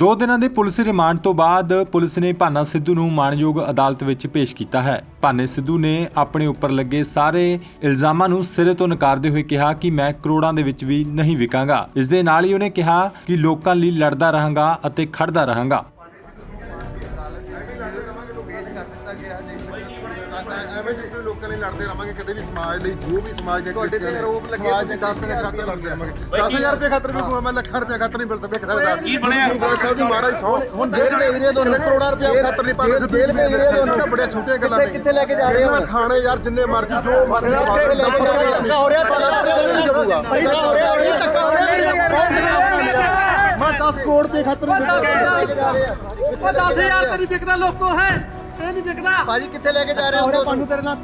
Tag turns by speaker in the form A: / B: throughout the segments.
A: ਦੋ ਦਿਨਾਂ ਦੇ ਪੁਲਿਸ ਰਿਮਾਂਡ ਤੋਂ ਬਾਅਦ ਪੁਲਿਸ ਨੇ ਭਾਨਾ ਸਿੱਧੂ ਨੂੰ ਮਾਣਯੋਗ ਅਦਾਲਤ ਵਿੱਚ ਪੇਸ਼ ਕੀਤਾ ਹੈ। ਭਾਨੇ ਸਿੱਧੂ ਨੇ ਆਪਣੇ ਉੱਪਰ ਲੱਗੇ ਸਾਰੇ ਇਲਜ਼ਾਮਾਂ ਨੂੰ ਸਿਰੇ ਤੋਂ ਨਕਾਰਦੇ ਹੋਏ ਕਿਹਾ ਕਿ ਮੈਂ ਕਰੋੜਾਂ ਦੇ ਵਿੱਚ ਵੀ ਨਹੀਂ ਵਿਕਾਂਗਾ। ਇਸ ਦੇ ਨਾਲ ਹੀ ਉਹਨੇ ਕਿਹਾ ਕਿ ਲੋਕਾਂ ਲਈ ਲੜਦਾ ਰਹਾਂਗਾ ਅਤੇ ਖੜਦਾ ਰਹਾਂਗਾ।
B: ਲੜਦੇ ਰਵਾਂਗੇ ਕਦੇ ਵੀ ਸਮਾਜ ਲਈ ਜੋ ਵੀ ਸਮਾਜ ਦੇ
C: ਤੁਹਾਡੇ ਤੇ ਆਰੋਪ ਲੱਗੇ
B: ਸਮਾਜ ਦੇ 10 ਦੇ ਖਾਤਰ ਲੜਦੇ ਰਵਾਂਗੇ 10000 ਰੁਪਏ ਖਾਤਰ ਵੀ ਕੋਈ ਮੈਂ ਲੱਖਾਂ ਰੁਪਏ ਖਾਤਰ ਨਹੀਂ ਮਿਲ ਸਕਦਾ ਕੀ ਬਣਿਆ ਸਾਹਿਬ ਦੀ ਮਹਾਰਾਜ ਸੌ
C: ਹੁਣ ਜੇਲ੍ਹ ਭੇਜ ਰਹੇ ਤੁਹਾਨੂੰ।
B: ਕਰੋੜਾਂ ਰੁਪਏ ਖਾਤਰ ਨਹੀਂ ਪਾਉਂਦੇ
C: ਜੇਲ੍ਹ- ਭੇਜ ਰਹੇ ਤੁਹਾਨੂੰ।
B: ਬੜੇ ਛੋਟੇ ਗੱਲਾਂ
C: ਕਿੱਥੇ- ਕਿੱਥੇ ਲੈ ਕੇ ਜਾ ਰਹੇ ਹੋ?
B: ਖਾਣੇ ਯਾਰ ਜਿੰਨੇ ਮਰਜ਼ੀ ਜੋ ਮਰਜ਼ੀ
C: ਲੈ ਕੇ ਜਾ ਰਹੇ ਹੋ। ਧੱਕਾ ਹੋ ਰਿਹਾ, ਧੱਕਾ ਹੋ ਰਿਹਾ,
B: ਨਹੀਂ ਕਰੂਗਾ
C: ਧੱਕਾ ਹੋ ਰਿਹਾ, ਧੱਕਾ ਹੋ ਰਿਹਾ।
B: ਮੈਂ 10 ਕਰੋੜ ਦੇ ਖਾਤਰ
C: ਜਾ।
D: ਉਹ 10000 ਤੇਰੀ ਵਿਕਦਾ ਲੋਕੋ ਹੈ ਇਹ ਨਹੀਂ ਵਿਕਦਾ
C: ਭਾਜੀ ਕਿੱਥੇ ਲੈ ਕੇ ਜਾ ਰਹੇ ਹੋ? ਤੁਹਾਨੂੰ
D: ਤੇਰੇ ਨਾਲ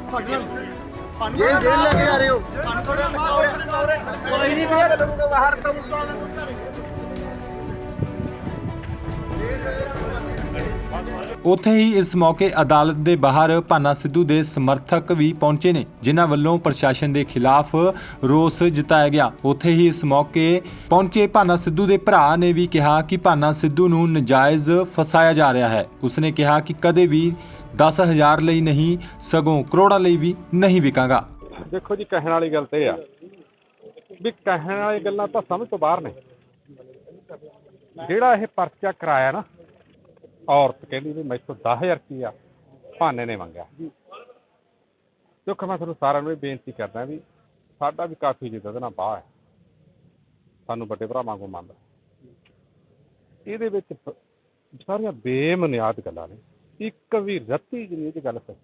C: ਜੇਲ੍ਹ ਜੇਲ੍ਹ ਲੈ ਕੇ ਜਾ ਰਹੇ ਹੋ?
D: ਕੋਈ ਨਹੀਂ ਬਾਹਰ ਤੋਂ
A: ਉੱਥੇ ਹੀ ਇਸ ਮੌਕੇ ਅਦਾਲਤ ਦੇ ਬਾਹਰ ਭਾਨਾ ਸਿੱਧੂ ਦੇ ਸਮਰਥਕ ਵੀ ਪਹੁੰਚੇ ਨੇ, ਜਿਨ੍ਹਾਂ ਵੱਲੋਂ ਪ੍ਰਸ਼ਾਸਨ ਦੇ ਖਿਲਾਫ ਰੋਸ ਜਤਾਇਆ ਗਿਆ। ਉੱਥੇ ਹੀ ਇਸ ਮੌਕੇ ਪਹੁੰਚੇ ਭਾਨਾ ਸਿੱਧੂ ਦੇ ਭਰਾ ਨੇ ਵੀ ਕਿਹਾ ਕਿ ਭਾਨਾ ਸਿੱਧੂ ਨੂੰ ਨਜਾਇਜ਼ ਫਸਾਇਆ ਜਾ ਰਿਹਾ ਹੈ। ਉਸਨੇ ਕਿਹਾ ਕਿ ਕਦੇ ਵੀ 10000 ਲਈ ਨਹੀਂ, ਸਗੋਂ ਕਰੋੜਾਂ ਲਈ ਵੀ ਨਹੀਂ ਵਿਕਾਂਗਾ।
E: ਦੇਖੋ ਜੀ, ਕਹਿਣ ਵਾਲੀ ਗੱਲ ਤੇ ਆ ਵੀ ਕਹਿਣ ਵਾਲੀ ਗੱਲਾਂ ਤਾਂ ਸਮਝ ਤੋਂ ਬਾਹਰ ਨੇ। ਜਿਹੜਾ ਇਹ ਪਰਚਾ ਕਰਾਇਆ ਨਾ ਔਰਤ ਕਹਿੰਦੀ ਵੀ ਮੈਥੋਂ 10000 ਰੁਪਇਆ ਭਾਨੇ ਨੇ ਮੰਗਿਆ। ਦੇਖੋ ਮੈਂ ਤੁਹਾਨੂੰ ਸਾਰਿਆਂ ਨੂੰ ਇਹ ਬੇਨਤੀ ਕਰਦਾ ਵੀ ਸਾਡਾ ਵੀ ਕਾਫੀ ਜਿੱਦਾਂ ਦੇ ਨਾਲ ਬਾਹ ਹੈ। ਸਾਨੂੰ ਵੱਡੇ ਭਰਾਵਾਂ ਕੋਲ ਮੰਨਦਾ। ਇਹਦੇ ਵਿੱਚ ਸਾਰੀਆਂ ਬੇਮਨਿਆਦ ਗੱਲਾਂ ਨੇ। ਇੱਕ ਵੀ ਰੱਤੀ ਜਿਹੀ ਇਹ ਗੱਲ ਸਹੀ।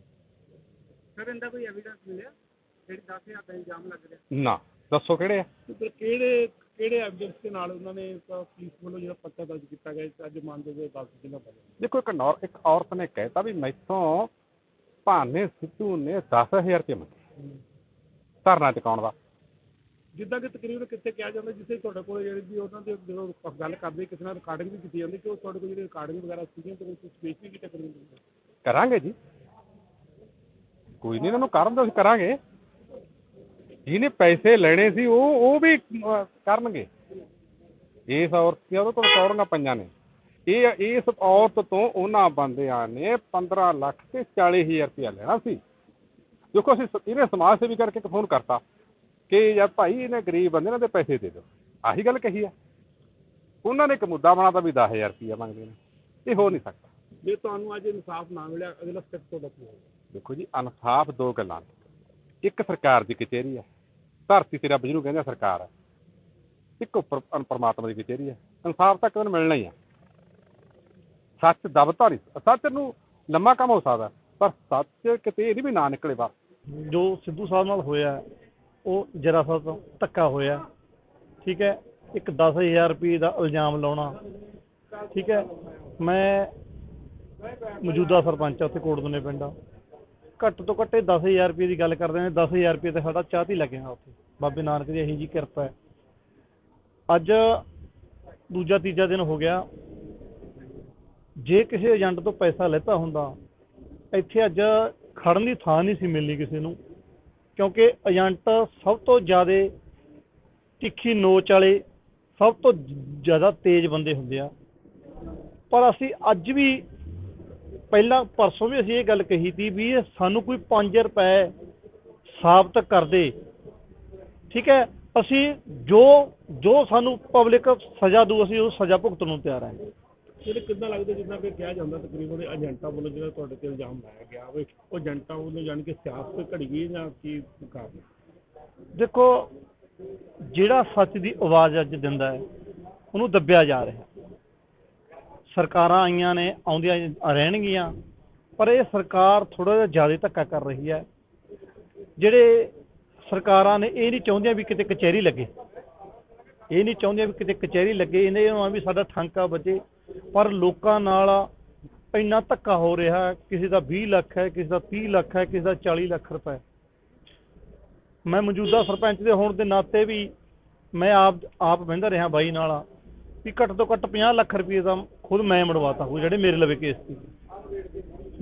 D: ਸਰ ਇਹਦਾ ਕੋਈ ਐਵੀਡੈਂਸ ਮਿਲਿਆ? ਜਿਹੜੀ 10000 ਦਾ ਇਲਜ਼ਾਮ ਲੱਗ ਰਿਹਾ।
E: ਨਾ। ਦੱਸੋ ਕਿਹੜੇ ਆ?
D: ਕਿਹੜੇ ਕਿਹੜੇ ਐਵੀਡੈਂਸ ਦੇ ਨਾਲ ਉਹਨਾਂ ਨੇ ਪੁਲਿਸ ਵੱਲੋਂ ਜਿਹੜਾ ਪਰਚਾ ਦਰਜ ਕੀਤਾ ਗਿਆ ਅੱਜ ਮੰਨਦੇ ਹੋਏ ਦੱਸ ਦਿਨਾਂ ਪਹਿਲਾਂ
E: ਦੇਖੋ ਇੱਕ ਨੌਰ ਇੱਕ ਔਰਤ ਨੇ ਕਹਿਤਾ ਵੀ ਮੈਥੋਂ ਭਾਨੇ ਸਿੱਧੂ ਨੇ 10000 ਰੁਪਏ ਮੰਗੇ ਧਰਨਾ ਚੁਕਾਉਣ ਦਾ।
D: ਜਿੱਦਾਂ ਕਿ ਤਕਰੀਬਨ ਕਿੱਥੇ ਕਿਹਾ ਜਾਂਦਾ ਜਿੱਥੇ ਤੁਹਾਡੇ ਕੋਲ ਜਿਹੜੀ ਵੀ ਉਹਨਾਂ ਦੇ ਜਦੋਂ ਗੱਲ ਕਰਦੇ ਕਿਸੇ ਨਾਲ ਰਿਕਾਰਡਿੰਗ ਵੀ ਕੀਤੀ ਜਾਂਦੀ ਕਿ ਉਹ ਤੁਹਾਡੇ ਕੋਲ ਜਿਹੜੀ ਰਿਕਾਰਡਿੰਗ ਵਗੈਰਾ ਸੀਗੀਆਂ ਤੇ ਤੁਸੀਂ ਸਪੇਸ ਵੀ ਕੀਤਾ
E: ਕਰਾਂਗੇ ਜੀ। ਕੋਈ ਨਹੀਂ ਇਹਨਾਂ ਨੂੰ ਕਰਨ ਦਾ ਅਸੀਂ ਕਰਾਂਗੇ। ਜਿਹਨੇ ਪੈਸੇ ਲੈਣੇ ਸੀ ਉਹ ਉਹ ਵੀ ਅਹ, ਕਰਨਗੇ। ਇਸ ਔਰਤ ਦੀਆਂ ਉਹਦੇ ਕੋਲ ਕੌੜੀਆਂ ਪਈਆਂ ਨੇ। ਇਹ ਇਸ ਔਰਤ ਤੋਂ ਉਹਨਾਂ ਬੰਦਿਆਂ ਨੇ 15 ਲੱਖ ਤੇ 40000 ਰੁਪਇਆ ਲੈਣਾ ਸੀ। ਦੇਖੋ ਅਸੀਂ ਸ- ਇਹਨੇ ਸਮਾਜ ਸੇਵੀ ਕਰਕੇ ਇੱਕ ਫੋਨ ਕਰਤਾ ਕਿ ਯਾਰ ਭਾਈ ਇਹਨੇ ਗਰੀਬ ਬੰਦੇ ਨੇ ਤੇ ਪੈਸੇ ਦੇ ਦਿਓ। ਆਹੀ ਗੱਲ ਕਹੀ ਆ। ਉਹਨਾਂ ਨੇ ਇੱਕ ਮੁੱਦਾ ਬਣਾਤਾ ਵੀ 10000 ਰੁਪਇਆ ਮੰਗਦੇ ਨੇ। ਇਹ ਹੋ ਨਹੀਂ ਸਕਦਾ।
D: ਜੇ ਤੁਹਾਨੂੰ ਅੱਜ ਇਨਸਾਫ ਨਾ ਮਿਲਿਆ ਅਗਲਾ ਸਟੈਪ ਤੁਹਾਡਾ ਕੀ
E: ਦੇਖੋ ਜੀ ਇਨਸਾਫ ਦੋ ਗੱਲਾਂ ਨੇ। ਇੱਕ ਸਰਕਾਰ ਦੀ ਕਚਹਿਰੀ ਹੈ ਧਰਤੀ ਤੇ ਰੱਬ ਜਿਹਨੂੰ ਕਹਿੰਦੇ ਆ, ਸਰਕਾਰ ਹੈ ਇੱਕ ਉੱਪਰ ਅਨ- ਦੀ ਕਚਹਿਰੀ ਹੈ ਇਨਸਾਫ ਤਾਂ ਕਿਵੇਂ ਮਿਲਣਾ ਹੀ ਆ। ਸੱਚ ਦਬਤਾ ਨਹੀਂ। ਸੱਚ ਨੂੰ ਲੰਮਾ ਕੰਮ ਹੋ ਸਕਦਾ, ਪਰ ਸੱਚ ਕਿਤੇ ਇਹ ਵੀ ਨਾ ਨਿਕਲੇ ਬਸ।
F: ਜੋ ਸਿੱਧੂ ਸਾਹਿਬ ਨਾਲ ਹੋਇਆ, ਉਹ ਜਰਾ ਸਾ ਤੋਂ ਧੱਕਾ ਹੋਇਆ। ਠੀਕ ਹੈ, ਇੱਕ 10000 ਰੁਪਏ ਦਾ ਇਲਜ਼ਾਮ ਲਾਉਣਾ। ਠੀਕ ਹੈ, ਮੈਂ ਮੌਜੂਦਾ ਸਰਪੰਚ ਆ, ਉੱਥੇ ਕੋਟਦੁਨੇ ਪਿੰਡ ਆ। ਘੱਟ ਤੋਂ ਘੱਟ ਇਹ 10000 ਰੁਪਏ ਦੀ ਗੱਲ ਕਰਦੇ ਨੇ 10000 ਰੁਪਏ ਤੇ ਸਾਡਾ ਚਾਹ ਹੀ ਲੱਗਿਆ ਉੱਥੇ। ਬਾਬੇ ਨਾਨਕ ਦੀ ਇਹੀ ਜੀ ਕਿਰਪਾ ਹੈ। ਅੱਜ ਦੂਜਾ ਤੀਜਾ ਦਿਨ ਹੋ ਗਿਆ। ਜੇ ਕਿਸੇ ਏਜੰਟ ਤੋਂ ਪੈਸਾ ਲੈਤਾ ਹੁੰਦਾ, ਇੱਥੇ ਅੱਜ ਖੜਨ ਦੀ ਥਾਂ ਨਹੀਂ ਸੀ ਮਿਲਣੀ ਕਿਸੇ ਨੂੰ, ਕਿਉਂਕਿ ਏਜੰਟ ਸਭ ਤੋਂ ਜ਼ਿਆਦਾ ਤਿੱਖੀ ਨੋਚ ਵਾਲੇ, ਸਭ ਤੋਂ ਜ਼ਿਆਦਾ ਤੇਜ਼ ਬੰਦੇ ਹੁੰਦੇ ਆ। ਪਰ ਅਸੀਂ ਅੱਜ ਵੀ ਪਹਿਲਾਂ ਪਰਸੋਂ ਵੀ ਅਸੀਂ ਇਹ ਗੱਲ ਕਹੀ ਸੀ ਵੀ ਇਹ ਸਾਨੂੰ ਕੋਈ 5 ਰੁਪਏ ਸਾਬਤ ਕਰ ਦੇ। ਠੀਕ ਹੈ? ਅਸੀਂ ਜੋ ਜੋ ਸਾਨੂੰ ਪਬਲਿਕ ਸਜ਼ਾ ਦੂ ਅਸੀਂ ਉਹ ਸਜ਼ਾ ਭੁਗਤਣ ਨੂੰ ਤਿਆਰ ਹਾਂ।
D: ਜਿਹੜੇ ਕਿੱਦਾਂ ਲੱਗਦਾ ਜਿੱਦਾਂ ਕਿ ਕਿਹਾ ਜਾਂਦਾ ਤਕਰੀਬਨ ਏਜੰਟਾਂ ਵੱਲੋਂ ਜਿਹੜਾ ਤੁਹਾਡੇ ਤੇ ਇਲਜ਼ਾਮ ਲਾਇਆ ਗਿਆ ਉਹ ਉਹ ਏਜੰਟਾਂ ਵੱਲੋਂ ਜਾਣੀ ਕਿ ਸਿਆਸਤ ਘੜੀ ਗਈ ਜਾਂ ਕੀ ਕਾਰਨ? ਹੈ?
F: ਦੇਖੋ ਜਿਹੜਾ ਸੱਚ ਦੀ ਆਵਾਜ਼ ਅੱਜ ਦਿੰਦਾ ਹੈ ਉਹਨੂੰ ਦੱਬਿਆ ਜਾ ਰਿਹਾ। ਸਰਕਾਰਾਂ ਆਈਆਂ ਨੇ, ਆਉਂਦੀਆਂ ਰਹਿਣਗੀਆਂ, ਪਰ ਇਹ ਸਰਕਾਰ ਥੋੜਾ ਜਿਹਾ ਜ਼ਿਆਦਾ ਧੱਕਾ ਕਰ ਰਹੀ ਹੈ। ਜਿਹੜੇ ਸਰਕਾਰਾਂ ਨੇ ਇਹ ਨਹੀਂ ਚਾਹੁੰਦੀਆਂ ਵੀ ਕਿਤੇ ਕਚਹਿਰੀ ਲੱਗੇ। ਇਹ ਨਹੀਂ ਚਾਹੁੰਦੀਆਂ ਵੀ ਕਿਤੇ ਕਚਹਿਰੀ ਲੱਗੇ, ਇਹਨੇ ਇਹ ਵੀ ਸਾਡਾ ਠਾਂਕਾ ਵੱਜੇ ਪਰ ਲੋਕਾਂ ਨਾਲ ਇੰਨਾ ਧੱਕਾ ਹੋ ਰਿਹਾ, ਕਿਸੇ ਦਾ 20 ਲੱਖ ਹੈ, ਕਿਸੇ ਦਾ 30 ਲੱਖ ਹੈ, ਕਿਸੇ ਦਾ 40 ਲੱਖ ਰੁਪਏ। ਮੈਂ ਮੌਜੂਦਾ ਸਰਪੰਚ ਦੇ ਹੋਣ ਦੇ ਨਾਤੇ ਵੀ ਮੈਂ ਆਪ ਆਪ ਬਹਿੰਦਾ ਰਿਹਾ ਬਾਈ ਨਾਲ ਵੀ ਘੱਟ ਤੋਂ ਘੱਟ 50 ਲੱਖ ਰੁਪਏ ਦਾ ਖੁਦ ਮੈਂ ਮੜਵਾਤਾ ਹੋ ਜਿਹੜੇ ਮੇਰੇ ਲਵੇ ਕੇਸ ਸੀ।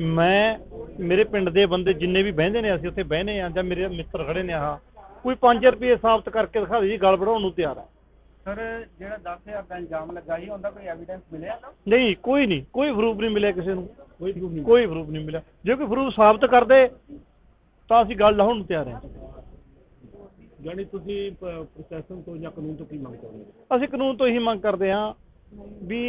F: ਮੈਂ ਮੇਰੇ ਪਿੰਡ ਦੇ ਬੰਦੇ ਜਿੰਨੇ ਵੀ ਬਹਿੰਦੇ ਨੇ ਅਸੀਂ ਉੱਥੇ ਬਹਿਨੇ ਆ ਜਾਂ ਮੇਰੇ ਮਿੱਤਰ ਖੜੇ ਨੇ ਆਹ ਕੋਈ 5 ਰੁਪਏ ਸਾਬਤ ਕਰਕੇ ਦਿਖਾ ਦੇ ਜੀ ਗੱਲ ਵਧਾਉਣ ਨੂੰ ਤਿਆਰ ਹੈ
G: ਸਰ ਜਿਹੜਾ 10000 ਦਾ ਇਲਜ਼ਾਮ ਲੱਗਾ ਸੀ ਉਹਦਾ ਕੋਈ ਐਵੀਡੈਂਸ ਮਿਲਿਆ
F: ਨਹੀਂ ਕੋਈ ਨਹੀਂ ਕੋਈ ਪ੍ਰੂਫ ਨਹੀਂ ਮਿਲਿਆ ਕਿਸੇ ਨੂੰ। ਕੋਈ ਪ੍ਰੂਫ ਨਹੀਂ ਕੋਈ ਪ੍ਰੂਫ ਨਹੀਂ ਮਿਲਿਆ। ਜੇ ਕੋਈ ਪ੍ਰੂਫ ਸਾਬਤ ਕਰਦੇ ਤਾਂ ਅਸੀਂ ਗੱਲ ਲਾਉਣ ਨੂੰ ਤਿਆਰ ਹਾਂ।
D: ਯਾਨੀ ਤੁਸੀਂ ਪ੍ਰਸ਼ਾਸਨ ਤੋਂ ਜਾਂ ਕਾਨੂੰਨ ਤੋਂ ਕੀ ਮੰਗ ਕਰਦੇ ਹੋ?
F: ਅਸੀਂ ਕਾਨੂੰਨ ਤੋਂ ਇਹੀ ਮੰਗ ਕਰਦੇ ਹਾਂ ਵੀ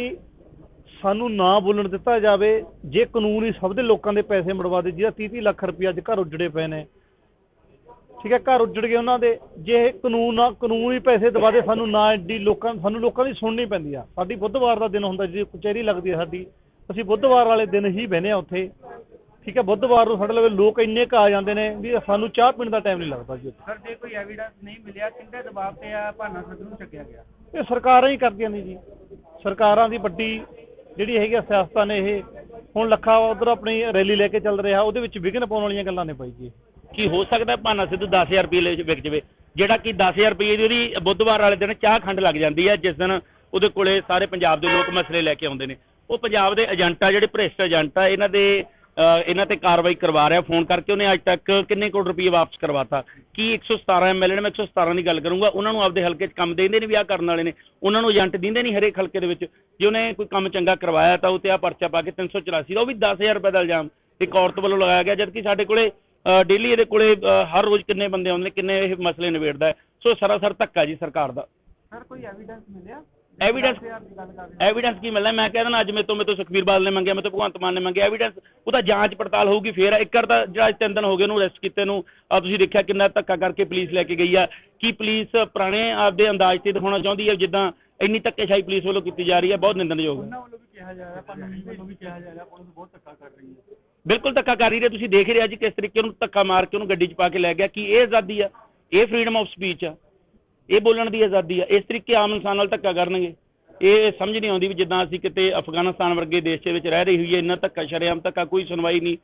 F: ਸਾਨੂੰ ਨਾ ਬੋਲਣ ਦਿੱਤਾ ਜਾਵੇ ਜੇ ਕਾਨੂੰਨ ਹੀ ਸਭ ਦੇ ਲੋਕਾਂ ਦੇ ਪੈਸੇ ਮੜਵਾ ਦੇ ਜਿਹਦਾ 30 30 ਲੱਖ ਰੁਪਏ ਅੱਜ ਘਰ ਉੱਜੜੇ ਪਏ ਨੇ। ਠੀਕ ਹੈ ਘਰ ਉੱਜੜ ਗਏ ਉਹਨਾਂ ਦੇ। ਜੇ ਇਹ ਕਾਨੂੰਨ ਨਾ ਕਾਨੂੰਨ ਹੀ ਪੈਸੇ ਦਵਾ ਦੇ ਸਾਨੂੰ ਨਾ ਐਡੀ ਲੋਕਾਂ ਸਾਨੂੰ ਲੋਕਾਂ ਦੀ ਸੁਣਨੀ ਪੈਂਦੀ ਆ। ਸਾਡੀ ਬੁੱਧਵਾਰ ਦਾ ਦਿਨ ਹੁੰਦਾ ਜੀ ਕਚਹਿਰੀ ਲੱਗਦੀ ਹੈ ਸਾਡੀ ਅਸੀਂ ਬੁੱਧਵਾਰ ਵਾਲੇ ਦਿਨ ਹੀ ਬਹਿਨੇ ਆ ਉੱਥੇ। ਠੀਕ ਹੈ ਬੁੱਧਵਾਰ ਨੂੰ ਸਾਡੇ ਲਵੇ ਲੋਕ ਇੰਨੇ ਕੁ ਆ ਜਾਂਦੇ ਨੇ ਵੀ ਸਾਨੂੰ ਚਾਹ ਪੀਣ ਦਾ ਟਾਈਮ ਨਹੀਂ ਲੱਗਦਾ ਜੀ
G: ਸਰ ਜੇ ਕੋਈ ਐਵੀਡੈਂਸ ਨਹੀਂ ਮਿਲਿਆ ਕਿੰਨੇ ਦਬਾਅ ਤੇ ਆ ਭਾਨਾ ਨੂੰ ਚੱਕਿਆ ਗਿਆ?
F: ਇਹ ਸਰਕਾਰਾਂ ਹੀ ਕਰਦੀਆਂ ਨੇ ਜੀ। ਸਰਕਾਰਾਂ ਦੀ ਵੱਡੀ ਜਿਹੜੀ ਹੈਗੀ ਸਿਆਸਤਾਂ ਨੇ ਇਹ, ਹੁਣ ਲੱਖਾ ਉਧਰ ਆਪਣੀ ਰੈਲੀ ਲੈ ਕੇ ਚੱਲ ਰਿਹਾ, ਉਹਦੇ ਵਿੱਚ ਵਿਘਨ ਪਾਉਣ ਵਾਲੀਆਂ ਗੱਲਾਂ ਨੇ ਬਾਈ ਜੀ।
H: ਕੀ ਹੋ ਸਕਦਾ ਭਾਨਾ ਸਿੱਧੂ 10000 ਰੁਪਏ ਲੈ ਵਿਕ ਜਵੇ? ਜਿਹੜਾ ਕਿ 10000 ਰੁਪਏ ਦੀ ਉਹਦੀ ਬੁੱਧਵਾਰ ਵਾਲੇ ਦਿਨ ਚਾਹ ਖੰਡ ਲੱਗ ਜਾਂਦੀ ਹੈ, ਜਿਸ ਦਿਨ ਉਹਦੇ ਕੋਲੇ ਸਾਰੇ ਪੰਜਾਬ ਦੇ ਲੋਕ ਮਸਲੇ ਲੈ ਕੇ ਆਉਂਦੇ ਨੇ। ਉਹ ਪੰਜਾਬ ਦੇ ਏਜੰਟ ਆ ਜਿਹੜੇ ਭ੍ਰਿਸ਼ਟ ਏਜੰਟ ਆ, ਇਹਨਾਂ ਦੇ ਇਹਨਾਂ ਤੇ ਕਾਰਵਾਈ ਕਰਵਾ ਰਿਹਾ, ਫੋਨ ਕਰਕੇ ਉਹਨੇ ਅੱਜ ਤੱਕ ਕਿੰਨੇ ਕਰੋੜ ਰੁਪਏ ਵਾਪਸ ਕਰਵਾਤਾ? ਕੀ 117 ਐਮਐਲਏ ਨੇ, ਮੈਂ 117 ਦੀ ਗੱਲ ਕਰੂੰਗਾ, ਉਹਨਾਂ ਨੂੰ ਆਪਦੇ ਹਲਕੇ 'ਚ ਕੰਮ ਦੇਂਦੇ ਨੇ ਵੀ ਆਹ ਕਰਨ ਵਾਲੇ ਨੇ, ਉਹਨਾਂ ਨੂੰ ਏਜੰਟ ਦਿੰਦੇ ਨਹੀਂ ਹਰੇਕ ਹਲਕੇ ਦੇ ਵਿੱਚ। ਜੇ ਉਹਨੇ ਕੋਈ ਕੰਮ ਚੰਗਾ ਕਰਵਾਇਆ ਤਾਂ ਉਹ ਤੇ ਆ ਪਰਚਾ ਪਾ ਕੇ 384 ਦਾ, ਉਹ ਵੀ 10000 ਰੁਪਏ ਦਾ ਇਲਜ਼ਾਮ ਇੱਕ ਔਰਤ ਵੱਲੋਂ ਲਗਾਇਆ ਗਿਆ, ਜਦਕਿ ਸਾਡੇ ਕੋਲੇ ਡੇਲੀ ਇਹਦੇ ਕੋਲੇ ਹਰ ਰੋਜ਼ ਕਿੰਨੇ ਬੰਦੇ ਆਉਂਦੇ ਨੇ, ਕਿੰਨੇ ਇਹ ਮਸਲੇ ਨਿਬੇੜਦਾ ਹੈ। ਸੋ ਸਰਾਸਰ ਧੱਕਾ ਜੀ ਸਰਕਾਰ ਦਾ।
G: ਸਰ, ਕੋਈ ਐਵੀਡੈਂਸ ਮਿਲਿਆ?
H: ਐਵੀਡੈਂਸ
G: 10000 ਦੀ ਗੱਲ ਕਰ ਰਹੇ
H: ਐਵੀਡੈਂਸ ਕੀ ਮਿਲਣਾ? ਮੈਂ ਕਹਿੰਦਾ ਨਾ ਅੱਜ ਮੇਰੇ ਤੋਂ ਮੇਰੇ ਤੋਂ ਸੁਖਬੀਰ ਬਾਦਲ ਨੇ ਮੰਗਿਆ ਮੇਰੇ ਤੋਂ ਭਗਵੰਤ ਮਾਨ ਨੇ ਮੰਗਿਆ ਐਵੀਡੈਂਸ ਉਹਦਾ ਜਾਂਚ ਪੜਤਾਲ ਹੋਊਗੀ ਫੇਰ ਇੱਕ ਵਾਰ ਤਾਂ ਜਿਹੜਾ ਅੱਜ ਤਿੰਨ ਦਿਨ ਹੋ ਗਏ ਉਹਨੂੰ ਅਰੈਸਟ ਕੀਤੇ ਨੂੰ। ਆ ਤੁਸੀਂ ਦੇਖਿਆ ਕਿੰਨਾ ਧੱਕਾ ਕਰਕੇ ਪੁਲਿਸ ਲੈ ਕੇ ਗਈ ਆ। ਕੀ ਪੁਲਿਸ ਪੁਰਾਣੇ ਆਪਦੇ ਅੰਦਾਜ਼ ਤੇ ਦਿਖਾਉਣਾ ਚਾਹੁੰਦੀ ਹੈ ਜਿੱਦਾਂ ਇੰਨੀ ਧੱਕੇਸ਼ਾਹੀ ਪੁਲਿਸ ਵੱਲੋਂ ਕੀਤੀ ਜਾ ਰਹੀ ਹੈ ਬਹੁਤ ਨਿੰਦਣਯੋਗ ਹੈ
G: ਉਹਨਾਂ ਵੱਲੋਂ ਵੀ ਕਿਹਾ ਜਾ ਰਿਹਾ ਭਾਨਾ ਸੰਧੂ ਵੱਲੋਂ ਵੀ ਕਿਹਾ ਜਾ ਰਿਹਾ ਪੁਲਿਸ ਬਹੁਤ ਧੱਕਾ ਕਰ ਰਹੀ ਹੈ।
H: ਬਿਲਕੁਲ ਧੱਕਾ ਕਰ ਰਹੀ ਹੈ। ਤੁਸੀਂ ਦੇਖ ਰਿਹਾ ਜੀ ਕਿਸ ਤਰੀਕੇ ਉਹਨੂੰ ਧੱਕਾ ਮਾਰ ਕੇ ਉਹਨੂੰ ਗੱਡੀ 'ਚ ਪਾ ਕੇ ਲੈ ਗਿਆ। ਕੀ ਇਹ ਆਜ਼ਾਦੀ ਆ? ਇਹ ਫਰੀडम ਆਫ ਸਪੀਚ ਆ। ਇਹ ਬੋਲਣ ਦੀ ਆਜ਼ਾਦੀ ਆ। ਇਸ ਤਰੀਕੇ ਆਮ ਇਨਸਾਨ ਨਾਲ ਧੱਕਾ ਕਰਨਗੇ। ਇਹ ਸਮਝ ਨਹੀਂ ਆਉਂਦੀ ਵੀ ਜਿੱਦਾਂ ਅਸੀਂ ਕਿਤੇ ਅਫਗਾਨਿਸਤਾਨ ਵਰਗੇ ਦੇਸ਼ ਦੇ ਵਿੱਚ ਰਹਿ ਰਹੀ ਹੋਈਏ ਇੰਨਾ ਧੱਕਾ ਸ਼ਰੇਆਮ ਧੱਕਾ ਕੋਈ ਸੁਣਵਾਈ ਨਹੀਂ।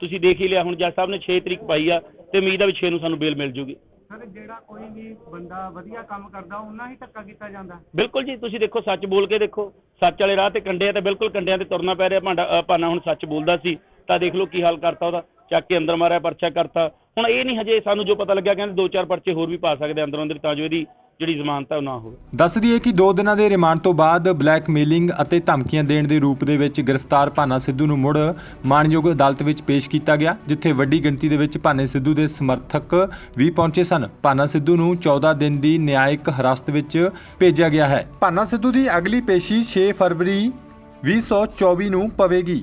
H: ਤੁਸੀਂ ਦੇਖ ਹੀ ਲਿਆ ਹੁਣ ਜੱਜ ਸਾਹਿਬ ਨੇ 6 ਤਰੀਕ ਪਾਈ ਆ ਤੇ ਉਮੀਦ ਆ ਵੀ 6 ਨੂੰ ਸਾਨੂੰ ਬੇਲ ਮਿਲ ਜੂਗੀ।
G: ਸਰ ਜਿਹੜਾ ਕੋਈ ਵੀ ਬੰਦਾ ਵਧੀਆ ਕੰਮ ਕਰਦਾ ਉਹਨਾਂ ਹੀ ਧੱਕਾ ਕੀਤਾ ਜਾਂਦਾ?
H: ਬਿਲਕੁਲ ਜੀ ਤੁਸੀਂ ਦੇਖੋ ਸੱਚ ਬੋਲ ਕੇ ਦੇਖੋ। ਸੱਚ ਵਾਲੇ ਰਾਹ ਤੇ ਕੰਡੇ ਆ ਤੇ ਬਿਲਕੁਲ ਕੰਡਿਆਂ ਤੇ ਤੁਰਨਾ ਪੈ ਰਿਹਾ। ਭਾਂਡਾ ਭਾਨਾ ਹੁਣ ਸੱਚ ਬੋਲਦਾ ਸੀ ਤਾਂ ਦੇਖ ਲਓ ਕੀ ਹਾਲ ਕਰਤਾ ਉਹਦਾ। ਚੱਕ ਕੇ ਅੰਦਰ ਮਾਰਿਆ, ਪਰਚਾ ਕਰਤਾ। ਹੁਣ ਇਹ ਨਹੀਂ ਹਜੇ ਸਾਨੂੰ ਜੋ ਪਤਾ ਲੱਗਿਆ, ਕਹਿੰਦੇ ਦੋ ਚਾਰ ਪਰਚੇ ਹੋਰ ਵੀ ਪਾ ਸਕਦੇ ਅੰਦਰੋਂ ਅੰਦਰ, ਤਾਂ ਜੋ ਇਹਦੀ ਜਿਹੜੀ ਜ਼ਮਾਨਤ ਹੈ ਉਹ ਨਾ ਹੋਵੇ।
A: ਦੱਸ ਦਈਏ ਕਿ 2 ਦਿਨਾਂ ਦੇ ਰਿਮਾਂਡ ਤੋਂ ਬਾਅਦ ਬਲੈਕਮੇਲਿੰਗ ਅਤੇ ਧਮਕੀਆਂ ਦੇਣ ਦੇ ਰੂਪ ਦੇ ਵਿੱਚ ਗ੍ਰਿਫਤਾਰ ਭਾਨਾ ਸਿੱਧੂ ਨੂੰ ਮੁੜ ਮਾਣਯੋਗ ਅਦਾਲਤ ਵਿੱਚ ਪੇਸ਼ ਕੀਤਾ ਗਿਆ, ਜਿੱਥੇ ਵੱਡੀ ਗਿਣਤੀ ਦੇ ਵਿੱਚ ਭਾਨੇ ਸਿੱਧੂ ਦੇ ਸਮਰਥਕ ਵੀ ਪਹੁੰਚੇ ਸਨ। ਭਾਨਾ ਸਿੱਧੂ ਨੂੰ 14 ਦਿਨ ਦੀ ਨਿਆਇਕ ਹਿਰਾਸਤ ਵਿੱਚ ਭੇਜਿਆ ਗਿਆ ਹੈ। ਭਾਨਾ ਸਿੱਧੂ ਦੀ ਅਗਲੀ ਪੇਸ਼ੀ 6 ਫਰਵਰੀ 2024 ਨੂੰ ਪਵੇਗੀ।